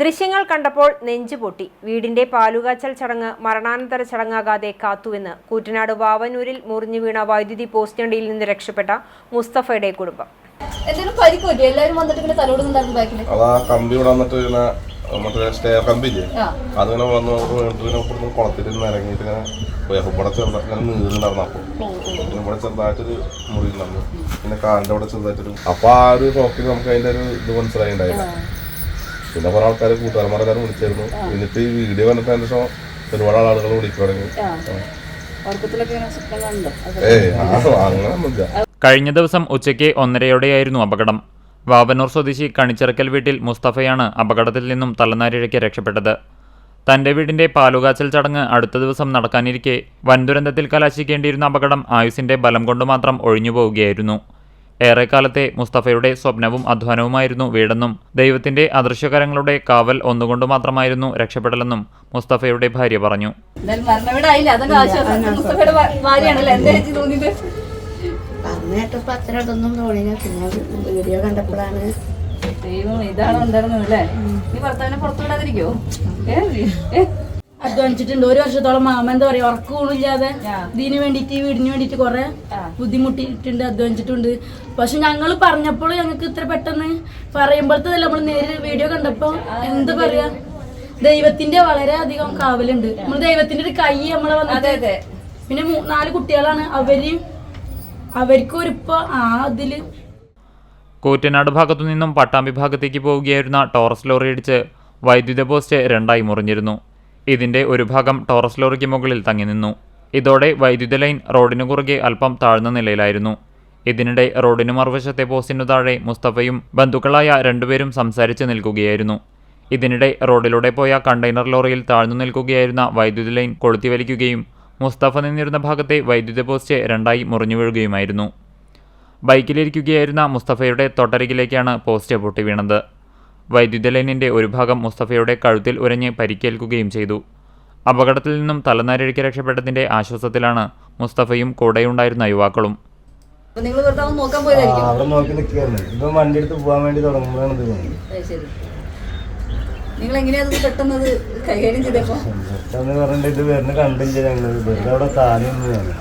ദൃശ്യങ്ങൾ കണ്ടപ്പോൾ നെഞ്ചു പൊട്ടി. വീടിന്റെ പാലുകാച്ചൽ ചടങ്ങ് മരണാനന്തര ചടങ്ങാകാതെ കാത്തുവെന്ന് കൂറ്റനാട് വാവനൂരിൽ മുറിഞ്ഞു വീണ വൈദ്യുതി പോസ്റ്റണ്ടിയിൽ നിന്ന് രക്ഷപ്പെട്ട മുസ്തഫയുടെ കുടുംബം. ബാക്കിൽ കമ്പി ഇവിടെ വന്നിട്ട് മറ്റേ സ്റ്റെയർ അതിങ്ങനെ പിന്നെ ഇപ്പുറത്ത് കുളത്തിൽ നിന്ന് ഇറങ്ങിയിട്ട് ഇങ്ങനെ ഇവിടെ ചെറുതായിട്ട് അപ്പോൾ പിന്നെ ഇവിടെ ചെറുതായിട്ടൊരു മുറിയിലുണ്ടായിരുന്നു പിന്നെ കാലിന്റെ അവിടെ ചെറുതായിട്ടൊരു അപ്പൊ ആ ഒരു നോക്കി നമുക്ക് അതിന്റെ ഒരു ഇത് മനസ്സിലായിണ്ടായില്ല പിന്നെ കുറെ ആൾക്കാർ കൂട്ടുകാരന്മാരെല്ലാവരും വിളിച്ചായിരുന്നു. എന്നിട്ട് ഈ വീഡിയോ കണ്ടിട്ട് അതിന്റെ ശേഷം ഒരുപാട് ആളുകൾ വിളിച്ചു തുടങ്ങി. ഏയ് ആ അങ്ങനെയൊന്നുമില്ല കഴിഞ്ഞ ദിവസം ഉച്ചയ്ക്ക് ഒന്നരയോടെയായിരുന്നു അപകടം. വാവനൂർ സ്വദേശി കണിച്ചിറക്കൽ വീട്ടിൽ മുസ്തഫയാണ് അപകടത്തിൽ നിന്നും തലനാരിഴയ്ക്ക് രക്ഷപ്പെട്ടത്. തന്റെ വീടിന്റെ പാലുകാച്ചൽ ചടങ്ങ് അടുത്ത ദിവസം നടക്കാനിരിക്കെ വൻ ദുരന്തത്തിൽ കലാശിക്കേണ്ടിയിരുന്ന അപകടം ആയുസിന്റെ ബലം കൊണ്ട് മാത്രം ഒഴിഞ്ഞു പോവുകയായിരുന്നു ഏറെക്കാലത്തെ മുസ്തഫയുടെ സ്വപ്നവും അധ്വാനവുമായിരുന്നു വീടെന്നും ദൈവത്തിന്റെ അദൃശ്യകരങ്ങളുടെ കാവൽ ഒന്നുകൊണ്ട് മാത്രമായിരുന്നു രക്ഷപ്പെടലെന്നും മുസ്തഫയുടെ ഭാര്യ പറഞ്ഞു. പറഞ്ഞിട്ടപ്പോ അത്ര ഇതൊന്നും പിന്നെ വീഡിയോ കണ്ടപ്പോഴാണ് ദൈവം ഇതാണ് ഉണ്ടായിരുന്നത് അല്ലേ? നീ ഭർത്താവിനെ പുറത്തുവിടാതിരിക്കോ ഏ? അധ്വാനിച്ചിട്ടുണ്ട് ഒരു വർഷത്തോളം മാമ എന്താ പറയാ ഉറക്കമൊന്നുമില്ലാതെ ആ. ഇതിന് വേണ്ടിയിട്ട് ഈ വീടിന് വേണ്ടിയിട്ട് കുറെ. ബുദ്ധിമുട്ടിയിട്ടുണ്ട് അധ്വാനിച്ചിട്ടുണ്ട് പക്ഷെ ഞങ്ങൾ പറഞ്ഞപ്പോൾ ഞങ്ങൾക്ക് ഇത്ര പെട്ടെന്ന് പറയുമ്പോഴത്തെ നമ്മൾ നേരിൽ വീഡിയോ കണ്ടപ്പോ എന്ത് പറയാ ദൈവത്തിന്റെ വളരെ അധികം കാവലുണ്ട് നമ്മൾ ദൈവത്തിന്റെ ഒരു കൈ നമ്മളെ വന്നത് അതെ പിന്നെ നാല് കുട്ടികളാണ്. അവർ അവർക്കും ഒരിപ്പോ ആ അതിൽ കൂറ്റനാട് ഭാഗത്തു നിന്നും പട്ടാമ്പി ഭാഗത്തേക്ക് പോവുകയായിരുന്ന ടോറസ് ലോറി അടിച്ച് വൈദ്യുത പോസ്റ്റ് രണ്ടായി മുറിഞ്ഞിരുന്നു. ഇതിന്റെ ഒരു ഭാഗം ടോറസ് ലോറിക്ക് മുകളിൽ തങ്ങി നിന്നു. ഇതോടെ വൈദ്യുത ലൈൻ റോഡിനു കുറുകെ അല്പം താഴ്ന്ന നിലയിലായിരുന്നു. ഇതിനിടെ റോഡിനു മറുവശത്തെ പോസ്റ്റിനു താഴെ മുസ്തഫയും ബന്ധുക്കളായ രണ്ടുപേരും സംസാരിച്ച് നിൽക്കുകയായിരുന്നു. ഇതിനിടെ റോഡിലൂടെ പോയ കണ്ടെയ്നർ ലോറിയിൽ താഴ്ന്നു നിൽക്കുകയായിരുന്ന വൈദ്യുതി ലൈൻ കൊളുത്തിവലിക്കുകയും മുസ്തഫ നിന്നിരുന്ന ഭാഗത്തെ വൈദ്യുതി പോസ്റ്റ് രണ്ടായി മുറിഞ്ഞു വീഴുകയുമായിരുന്നു. ബൈക്കിലിരിക്കുകയായിരുന്ന മുസ്തഫയുടെ തൊട്ടരികിലേക്കാണ് പോസ്റ്റ് പൊട്ടി വീണത് വൈദ്യുത ലൈനിന്റെ ഒരു ഭാഗം മുസ്തഫയുടെ കഴുത്തിൽ ഉരഞ്ഞ് പരിക്കേൽക്കുകയും ചെയ്തു. അപകടത്തിൽ നിന്നും തലനാരിഴയ്ക്ക് രക്ഷപ്പെട്ടതിന്റെ ആശ്വാസത്തിലാണ് മുസ്തഫയും കൂടെയുണ്ടായിരുന്ന യുവാക്കളും. നിങ്ങൾ വെറുതെ നോക്കാൻ പോയതായിരിക്കും. അവിടെ നോക്കി നിൽക്കുകയായിരുന്നു. ഇപ്പം വണ്ടി എടുത്ത് പോകാൻ വേണ്ടി തുടങ്ങുമ്പോഴാണ് ഇത് നിങ്ങൾ എങ്ങനെയാ പെട്ടെന്ന് കൈകാര്യം ചെയ്തപ്പോ? പെട്ടെന്ന് പറഞ്ഞിട്ട് ഇത് വരുന്ന കണ്ടില്ല ഞങ്ങൾ വെറുതെ അവിടെ താഴെ നിന്നതാണ്